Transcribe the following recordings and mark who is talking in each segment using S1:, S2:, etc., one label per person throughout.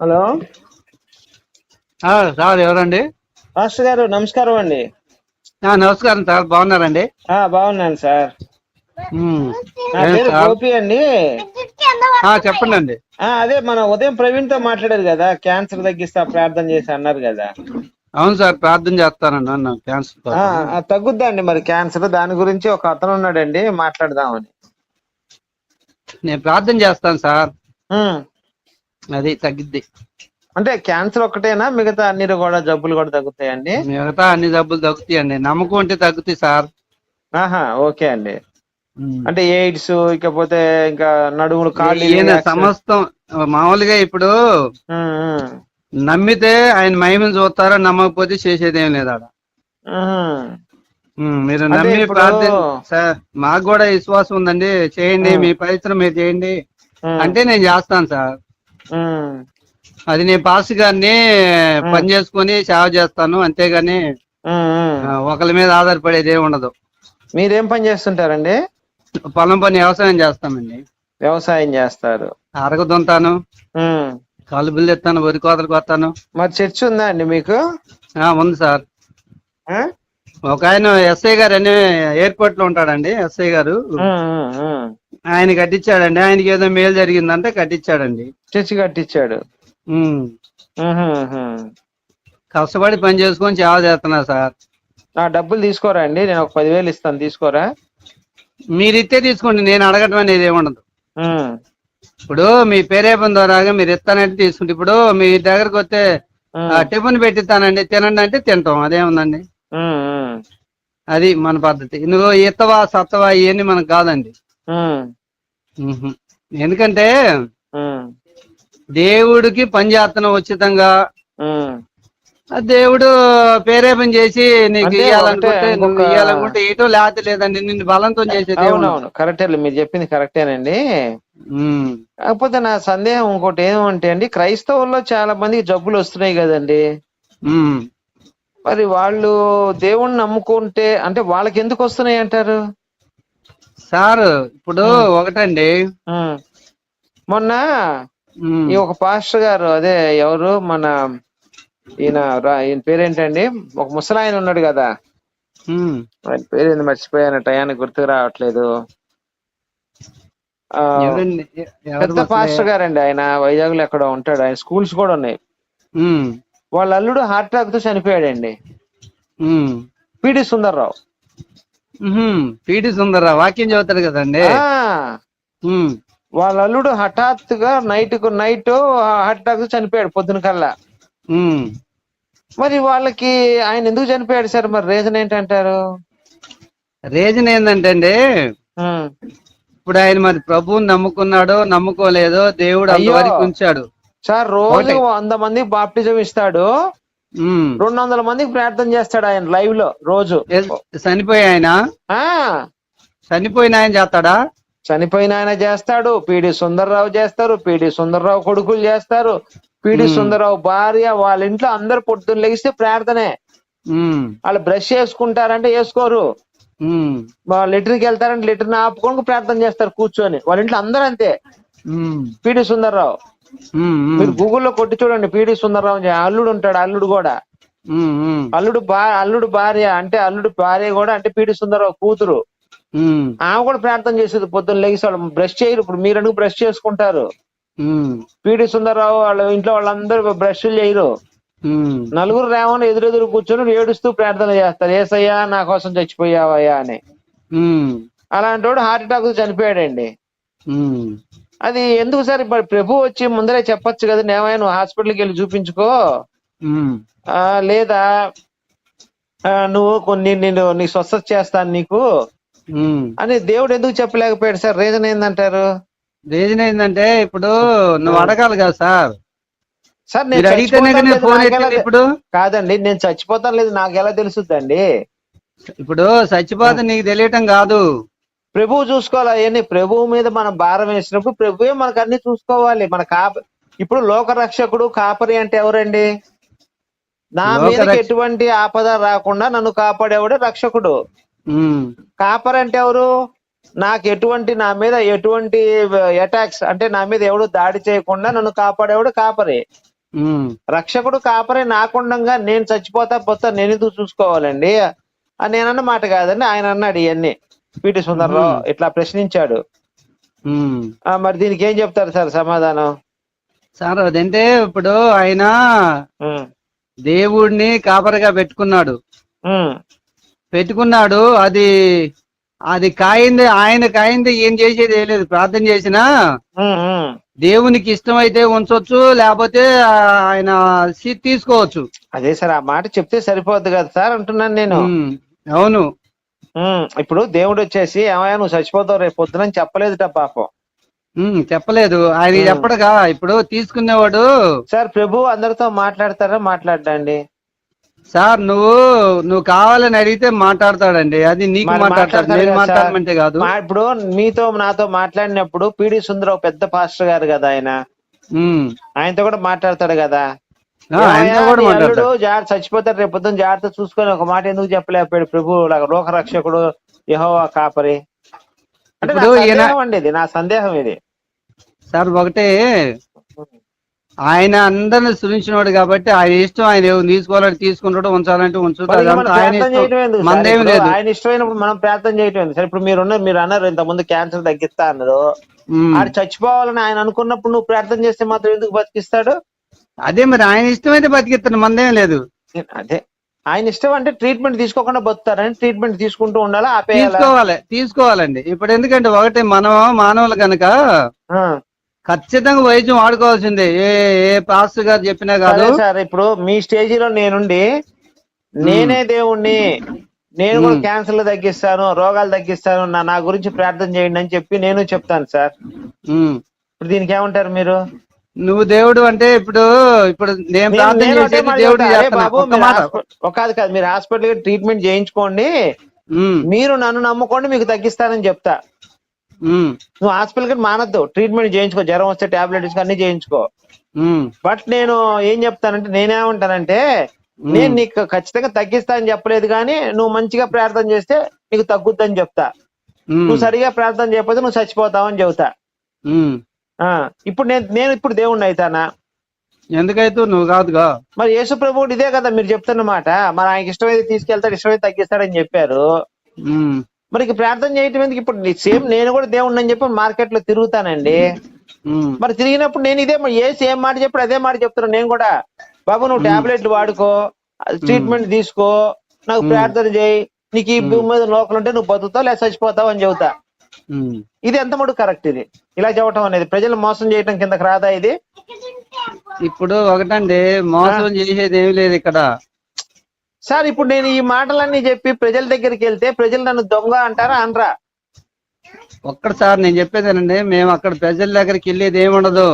S1: Hello?
S2: Sir ఎవరండి?
S1: Master గారు నమస్కారం అండి.
S2: నమస్కారం సార్ బాగున్నారండి?
S1: బాగున్నాను సార్. నా పేరు? గోపి అండి.
S2: ఆ, చెప్పండి అండి
S1: అదే మన ఉదయం ప్రవీణ్తో మాట్లాడారు కదా క్యాన్సర్ తగ్గిస్తా ప్రార్థన చేసి అన్నారు కదా.
S2: అవును సార్ ప్రార్థన చేస్తానండి క్యాన్సర్
S1: ఆ, తగ్గుద్దండి మరి క్యాన్సర్? దాని గురించి ఒక అతను ఉన్నాడండి మాట్లాడదామని.
S2: నేను ప్రార్థన చేస్తాను సార్. అది తగ్గిద్ది.
S1: అంటే క్యాన్సర్ ఒక్కటేనా? మిగతా అన్ని కూడా జబ్బులు కూడా తగ్గుతాయండి?
S2: మిగతా అన్ని జబ్బులు తగ్గుతాయండి. నమ్మకం ఉంటే తగ్గుతాయి సార్.
S1: ఆహా ఓకే అండి. అంటే ఎయిడ్స్ ఇకపోతే ఇంకా నడుములు కాళ్ళు
S2: సమస్తం మామూలుగా ఇప్పుడు. నమ్మితే ఆయన మహిమను చూస్తారో నమ్మకపోతే చేసేది ఏం లేదు ఆడ. మీరు నమ్మి ప్రార్థన సార్ మాకు కూడా విశ్వాసం ఉందండి. చేయండి. మీ ప్రయత్నం మీరు చేయండి. అంటే నేను చేస్తాను సార్. అది నేను పాస్ గారిని పని చేసుకుని సేవ చేస్తాను అంతేగాని ఒకరి మీద ఆధారపడేది ఏమి ఉండదు.
S1: మీరేం పని చేస్తుంటారండి?
S2: పొలం పని వ్యవసాయం చేస్తామండి.
S1: వ్యవసాయం చేస్తారు.
S2: అరగ దుంతాను
S1: ఉమ్.
S2: కలుబులు ఎత్తాను వరి కోతలకు వస్తాను
S1: మరి చర్చ్ ఉందా అండి మీకు?
S2: ఆ, ఉంది సార్? ఒక ఆయన ఎస్ఐ గారు అని ఎయిర్పోర్ట్లో ఉంటాడండి ఎస్ఐ గారు. ఆయన కట్టించాడండి. ఆయనకి ఏదో మేలు జరిగిందంటే కట్టించాడండి.
S1: చర్చి కట్టించాడు.
S2: ఉమ్. కష్టపడి పని చేసుకొని సేవ చేస్తున్నా సార్.
S1: నా డబ్బులు తీసుకోరా అండి? నేను ఒక పదివేలు ఇస్తాను. తీసుకోరా?
S2: మీరు ఇస్తే తీసుకోండి. నేను అడగటం అనేది ఏమి ఉండదు
S1: ఉమ్,
S2: ఇప్పుడు మీ పేరేపం ద్వారాగా మీరు ఇస్తానంటే తీసుకుంటే ఇప్పుడు మీ దగ్గరకు వస్తే
S1: ఉమ్,
S2: ఆ, టిఫిన్ పెట్టిస్తానండి. తినండి అంటే తింటాం. అదేముందండి?
S1: ఉమ్, ఉమ్,
S2: అది మన పద్ధతి. నువ్వు ఇత్తవా సత్తవా ఇవన్నీ మనకు కాదండి. ఎందుకంటే దేవుడికి పని చేస్తున్నావు ఉచితంగా. దేవుడు పేరేపం చేసి నీకు
S1: ఒకటే
S2: నువ్వు ఇటో లేకపోతే లేదండి నిన్ను బలంతో ఉండదు.
S1: అవునవును కరెక్టే మీరు చెప్పింది కరెక్టేనండి. కాకపోతే నా సందేహం ఇంకోటి ఏమంటే అండి క్రైస్తవుల్లో చాలా మందికి జబ్బులు వస్తున్నాయి కదండి. మరి వాళ్ళు దేవుణ్ణి నమ్ముకుంటే అంటే వాళ్ళకి ఎందుకు వస్తున్నాయి అంటారు?
S2: సార్ ఇప్పుడు ఒకటండి.
S1: మొన్న. ఈ ఒక పాస్టర్ గారు అదే ఎవరు మన ఈయన ఈయన పేరేంటండి ఒక ముసలాయన ఉన్నాడు కదా. ఆయన పేరేంది మర్చిపోయాను టయానికి గుర్తుకు రావట్లేదు పెద్ద? పాస్టర్ గారండి ఆయన వైజాగ్లో ఎక్కడో ఉంటాడు ఆయన స్కూల్స్ కూడా ఉన్నాయి. వాళ్ళ అల్లుడు హార్ట్ అటాక్తో చనిపోయాడండి. P D Sundar Rao.
S2: P T Sundar Rao వాక్యం చదువుతాడు కదండి.
S1: వాళ్ళ అల్లుడు హఠాత్తుగా నైట్కు నైట్ హార్ట్ అటాక్తో చనిపోయాడు పొద్దున కల్లా. మరి వాళ్ళకి ఆయన ఎందుకు చనిపోయాడు సార్ మరి రీజన్ ఏంటంటారు
S2: రీజన్ ఏంటంటే అండి. ఇప్పుడు ఆయన మరి ప్రభువుని నమ్ముకున్నాడో నమ్ముకోలేదో దేవుడు
S1: అయ్యో.
S2: అంతవరకు ఉంచాడు
S1: సార్ రోజు. వంద మందికి బాప్టిజం ఇస్తాడు. రెండు వందల మందికి ప్రార్థన చేస్తాడు ఆయన లైవ్లో రోజు.
S2: చనిపోయి ఆయన?
S1: ఆ.
S2: చనిపోయిన ఆయన చేస్తాడా?
S1: చనిపోయిన ఆయన చేస్తాడు. పిడి సుందర్రావు చేస్తారు. పిడి సుందర్రావు కొడుకులు చేస్తారు. పిడి. సుందర్రావు భార్య వాళ్ళ ఇంట్లో అందరు పొద్దున్న లెగిస్తే ప్రార్థనే. వాళ్ళు బ్రష్ చేసుకుంటారంటే వేసుకోరు. లెటర్కి వెళ్తారంటే లెటర్ని ఆపుకొని ప్రార్థన చేస్తారు కూర్చొని. వాళ్ళ ఇంట్లో అందరూ అంతే. పిడి సుందర్రావు. మీరు గూగుల్లో కొట్టి చూడండి పిడి సుందర్రావు. అల్లుడు ఉంటాడు అల్లుడు కూడా. అల్లుడు బా అల్లుడు భార్య అంటే అల్లుడు భార్య కూడా అంటే పిడి సుందర్రావు కూతురు. ఆమె కూడా ప్రార్థన చేసేది పొద్దున్న లెగిసి వాళ్ళు బ్రష్ చేయరు ఇప్పుడు మీరు అడుగు బ్రష్ చేసుకుంటారు. పిడి సుందర్రావు వాళ్ళ ఇంట్లో వాళ్ళందరూ బ్రష్లు చేయరు. నలుగురు రేమని ఎదురెదురు కూర్చొని ఏడుస్తూ ప్రార్థన చేస్తారు ఏసయ్యా నా కోసం చచ్చిపోయావయ్యా అని. అలాంటి వాడు హార్ట్ అటాక్ చనిపోయాడండి. అది ఎందుకు సార్? ఇప్పుడు ప్రభు వచ్చి ముందరే చెప్పొచ్చు కదా నేమయ్య నువ్వు హాస్పిటల్కి వెళ్ళి చూపించుకో. లేదా నువ్వు కొన్ని నేను నీ స్వస్థత చేస్తాను నీకు. అని దేవుడు ఎందుకు చెప్పలేకపోయాడు సార్? రీజన్ ఏందంటారు?
S2: రీజన్ ఏంటంటే ఇప్పుడు నువ్వు అడగాలి కదా సార్.
S1: సార్ నేను
S2: అడిగితేనే ఫోన్ ఇప్పుడు?
S1: కాదండి నేను చచ్చిపోతాను లేదు నాకు ఎలా తెలుసుద్దండి?
S2: ఇప్పుడు చచ్చిపోతే నీకు తెలియటం కాదు.
S1: ప్రభువు చూసుకోవాలి. అవన్నీ ప్రభువు మీద మనం భారం వేసినప్పుడు ప్రభువే మనకు అన్ని చూసుకోవాలి. మన కాప ఇప్పుడు లోక రక్షకుడు కాపరి అంటే ఎవరండి? నా మీదకి ఎటువంటి ఆపద రాకుండా నన్ను కాపాడేవాడే రక్షకుడు. కాపరి అంటే ఎవరు? నాకు ఎటువంటి నా మీద ఎటువంటి అటాక్స్ అంటే నా మీద ఎవడు దాడి చేయకుండా నన్ను కాపాడేవాడు కాపరి. రక్షకుడు కాపరి నాకుండంగా నేను చచ్చిపోతా పోతా నేను ఎందుకు చూసుకోవాలండి? అని నేనన్న మాట కాదండి. ఆయన అన్నాడు ఇవన్నీ పిటి సుందర్రావు ఇట్లా ప్రశ్నించాడు. మరి దీనికి ఏం చెప్తారు సార్ సమాధానం?
S2: సార్ అదంటే ఇప్పుడు ఆయన దేవుడిని కాపరిగా పెట్టుకున్నాడు. పెట్టుకున్నాడు అది అది కాయింది ఆయన కాయింది ఏం చేసేది ఏం లేదు. ప్రార్థన చేసినా. దేవునికి ఇష్టమైతే ఉంచవచ్చు లేకపోతే ఆయన సీట్ తీసుకోవచ్చు.
S1: అదే సార్ ఆ మాట చెప్తే సరిపోద్ది కదా సార్ అంటున్నాను నేను.
S2: అవును.
S1: ఇప్పుడు దేవుడు వచ్చేసి ఏమయ్యా నువ్వు చచ్చిపోతావు రేపు పొద్దునని చెప్పలేదుట పాపం.
S2: చెప్పలేదు. ఆయన. చెప్పడుగా ఇప్పుడు తీసుకునేవాడు
S1: సార్ ప్రభు అందరితో మాట్లాడతారా? మాట్లాడండి
S2: సార్ నువ్వు నువ్వు కావాలని అడిగితే మాట్లాడతాడండి. అది నీకు మాట్లాడతాడు. నేను
S1: కదా.
S2: మాట్లాడమంటే
S1: ఇప్పుడు మీతో నాతో మాట్లాడినప్పుడు పిడి సుందరరావు పెద్ద పాస్టర్ గారు కదా ఆయన. ఆయనతో కూడా మాట్లాడతాడు కదా. అల్లుడు జాగ్రత్త చచ్చిపోతాడు రేపు పొద్దున్న జాగ్రత్త చూసుకొని ఒక మాట ఎందుకు చెప్పలేకపోయాడు ప్రభు లోక రక్షకుడు యెహోవా కాపరి. అంటే నా సందేహం అండి ఇది నా సందేహం ఇది.
S2: సార్ ఒకటే ఆయన అందరిని సృష్టించినవాడు కాబట్టి ఆయన ఇష్టం ఆయన ఏమి తీసుకోవాలంటే తీసుకుంటాడు ఉంచాలంటే ఉంచుతాడు ఆయన లేదు.
S1: ఇష్టమైనప్పుడు మనం ప్రార్థన చేయటం సార్? ఇప్పుడు మీరు ఉన్నారు మీరు అన్నారు ఇంత ముందు క్యాన్సర్ తగ్గిస్తా అన్నారు. ఆడు చచ్చిపోవాలని ఆయన అనుకున్నప్పుడు నువ్వు ప్రార్థన చేస్తే మాత్రం ఎందుకు బతికిస్తాడు?
S2: అదే మరి ఆయన ఇష్టమైతే బతికిస్తాను మందేం లేదు.
S1: అదే. ఆయన ఇష్టం అంటే ట్రీట్మెంట్ తీసుకోకుండా బతుకుతారని ట్రీట్మెంట్ తీసుకుంటూ ఉండాలా ఆపేయాలా?
S2: తీసుకోవాలి తీసుకోవాలండి. ఇప్పుడు ఎందుకంటే ఒకటి మనం మానవులు కనుక
S1: ఆ,
S2: ఖచ్చితంగా వైద్యం వాడుకోవాల్సిందే. ఏ ఏ పాస్టర్ గారు చెప్పినా కాదు.
S1: సరే సార్ ఇప్పుడు మీ స్టేజీలో నేనుండి నేనే దేవుణ్ణి నేను కూడా
S2: మ్మ్.
S1: క్యాన్సర్లు తగ్గిస్తాను రోగాలు తగ్గిస్తాను నా నా గురించి ప్రార్థన చేయండి అని చెప్పి నేను చెప్తాను సార్.
S2: ఉమ్.
S1: ఇప్పుడు దీనికి ఏమంటారు మీరు?
S2: నువ్వు దేవుడు అంటే ఇప్పుడు ఇప్పుడు నేను ప్రార్థన చేసేది దేవుడు
S1: ఒక కాదు కాదు మీరు హాస్పిటల్ ట్రీట్మెంట్ చేయించుకోండి. మీరు నన్ను నమ్ముకోండి మీకు తగ్గిస్తానని చెప్తా. నువ్వు హాస్పిటల్కి మానద్దు ట్రీట్మెంట్ చేయించుకో జ్వరం వస్తే టాబ్లెట్ ఇసుకు అన్ని చేయించుకో. బట్ నేను ఏం చెప్తానంటే నేనేమంటానంటే. నేను నీకు ఖచ్చితంగా తగ్గిస్తా అని చెప్పలేదు కానీ నువ్వు మంచిగా ప్రార్థన చేస్తే నీకు తగ్గుద్దని చెప్తా. నువ్వు సరిగా ప్రార్థన చేయకపోతే నువ్వు చచ్చిపోతావని చెబుతా. ఇప్పుడు నేను నేను ఇప్పుడు దేవుణ్ణి అవుతానా
S2: ఎందుకైతే నువ్వు కాదుగా?
S1: మరి యేసు ప్రభువుడు ఇదే కదా మీరు చెప్తున్న మాట. మరి ఆయనకి ఇష్టమైతే తీసుకెళ్తాడు ఇష్టమైతే తగ్గిస్తాడని చెప్పారు. మరి ప్రార్థన చేయటం ఎందుకు? ఇప్పుడు సేమ్ నేను కూడా దేవుణ్ణి అని చెప్పి మార్కెట్లో తిరుగుతానండి మరి తిరిగినప్పుడు నేను ఇదే ఏ సేమ్ మాట చెప్పాడు అదే మాట చెప్తున్నాను నేను కూడా. బాబు నువ్వు టాబ్లెట్లు వాడుకో ట్రీట్మెంట్ తీసుకో నాకు ప్రార్థన చేయి నీకు ఈ భూమి మీద లోకలు ఉంటే నువ్వు బతుకుతావు లేదా చచ్చిపోతావు అని చెబుతా. ఇది ఎంత మటుకు కరెక్ట్ ఇది. ఇలా చెప్పటం అనేది. ప్రజలు మోసం చేయటం కిందకి రాదా ఇది?
S2: ఇప్పుడు ఒకటండి మోసం చేసేది ఏమీ లేదు ఇక్కడ.
S1: సార్ ఇప్పుడు నేను ఈ మాటలన్నీ చెప్పి ప్రజల దగ్గరికి వెళ్తే ప్రజలు నన్ను దొంగ అంటారా అనరా?
S2: ఒక్కసారి నేను చెప్పేదేనండి మేము అక్కడ ప్రజల దగ్గరికి వెళ్ళేది ఏముండదు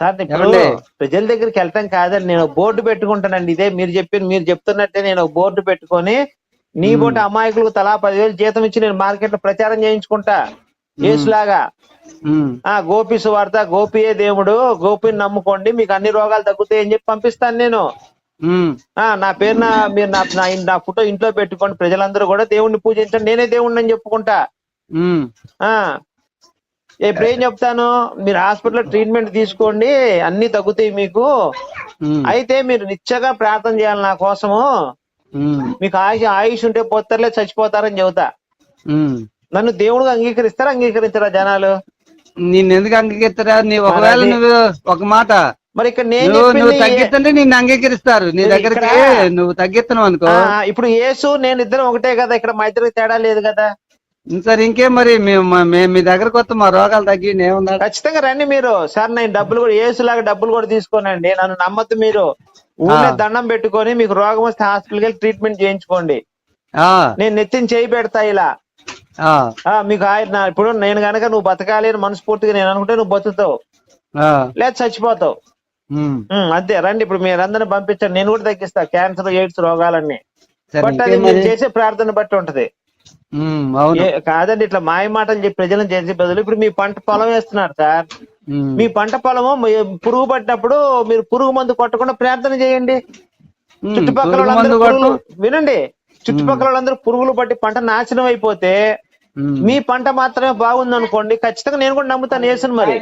S1: సార్ ఇప్పుడు? ప్రజల దగ్గరికి వెళ్ళటం కాదండి నేను బోర్డు పెట్టుకుంటానండి. ఇదే మీరు చెప్పి మీరు చెప్తున్నట్టే నేను బోర్డు పెట్టుకొని నీ బోట అమాయకులకు తలా పదివేలు జీతం ఇచ్చి నేను మార్కెట్లో ప్రచారం చేయించుకుంటా. ఏసులాగా. ఆ గోపి సువార్త గోపియే దేవుడు గోపిని నమ్ముకోండి మీకు అన్ని రోగాలు తగ్గుతాయి అని చెప్పి పంపిస్తాను నేను. నా పేరు నా మీరు నా నా ఫోటో ఇంట్లో పెట్టుకోండి ప్రజలందరూ కూడా దేవుణ్ణి పూజించండి. నేనే దేవుణ్ణి అని చెప్పుకుంటా. ఇప్పుడు ఏం చెప్తాను? మీరు హాస్పిటల్ ట్రీట్మెంట్ తీసుకోండి అన్ని తగ్గుతాయి మీకు. అయితే మీరు నిత్యగా ప్రార్థన చేయాలి నా కోసము. మీకు ఆయుష్ ఆయుష్ ఉంటే పోతారులే చచ్చిపోతారని చెబుతా. నన్ను దేవుడుగా అంగీకరిస్తారా? అంగీకరించరా జనాలు?
S2: నిన్ను ఎందుకు అంగీకరిస్తారా? నీ ఒకవేళ నువ్వు ఒక మాట
S1: మరి ఇక్కడ నేను
S2: నువ్వు తగ్గిస్తుంటే నిన్ను అంగీకరిస్తారు. నీ దగ్గరికి నువ్వు తగ్గిస్తున్నావు అనుకో.
S1: ఇప్పుడు యేసు నేను ఇద్దరం ఒకటే కదా ఇక్కడ మా ఇద్దరికి తేడా లేదు కదా.
S2: సరే ఇంకేం మరి? మేము మా- దగ్గరకు వస్తే మా రోగాలు తగ్గి ఏముందా
S1: ఖచ్చితంగా రండి మీరు. సార్ నేను డబ్బులు కూడా యేసులాగా డబ్బులు కూడా తీసుకోనండి. నన్ను నమ్మద్దు మీరు. ఊళ్ళో. దండం పెట్టుకొని మీకు రోగం వస్తే హాస్పిటల్కి వెళ్ళి ట్రీట్మెంట్ చేయించుకోండి. నేను నెత్తిని చేయి పెడతా ఇలా. మీకు ఆయన ఇప్పుడు నేను గనక నువ్వు బతకాలి అని మనస్ఫూర్తిగా నేను అనుకుంటే నువ్వు బతుకుతావు. లేదా చచ్చిపోతావు. అంతే రండి. ఇప్పుడు మీరందరిని పంపించండి. నేను కూడా తగ్గిస్తా. క్యాన్సర్ ఎయిడ్స్ రోగాలన్నీ. బట్ అది మీరు? చేసే ప్రార్థన బట్టి ఉంటది. కాదండి ఇట్లా మాయ మాటలు చెప్పి ప్రజలను చేసే బదులు ఇప్పుడు మీ పంట పొలం వేస్తున్నారు సార్. మీ పంట పొలము పురుగు పట్టినప్పుడు మీరు పురుగు మందు కొట్టకుండా ప్రార్థన చేయండి. చుట్టుపక్కల వినండి చుట్టుపక్కల వాళ్ళందరూ పురుగులు పట్టి పంట నాశనం అయిపోతే. మీ పంట మాత్రమే బాగుంది అనుకోండి ఖచ్చితంగా నేను కూడా నమ్ముతాను వేసును మరి.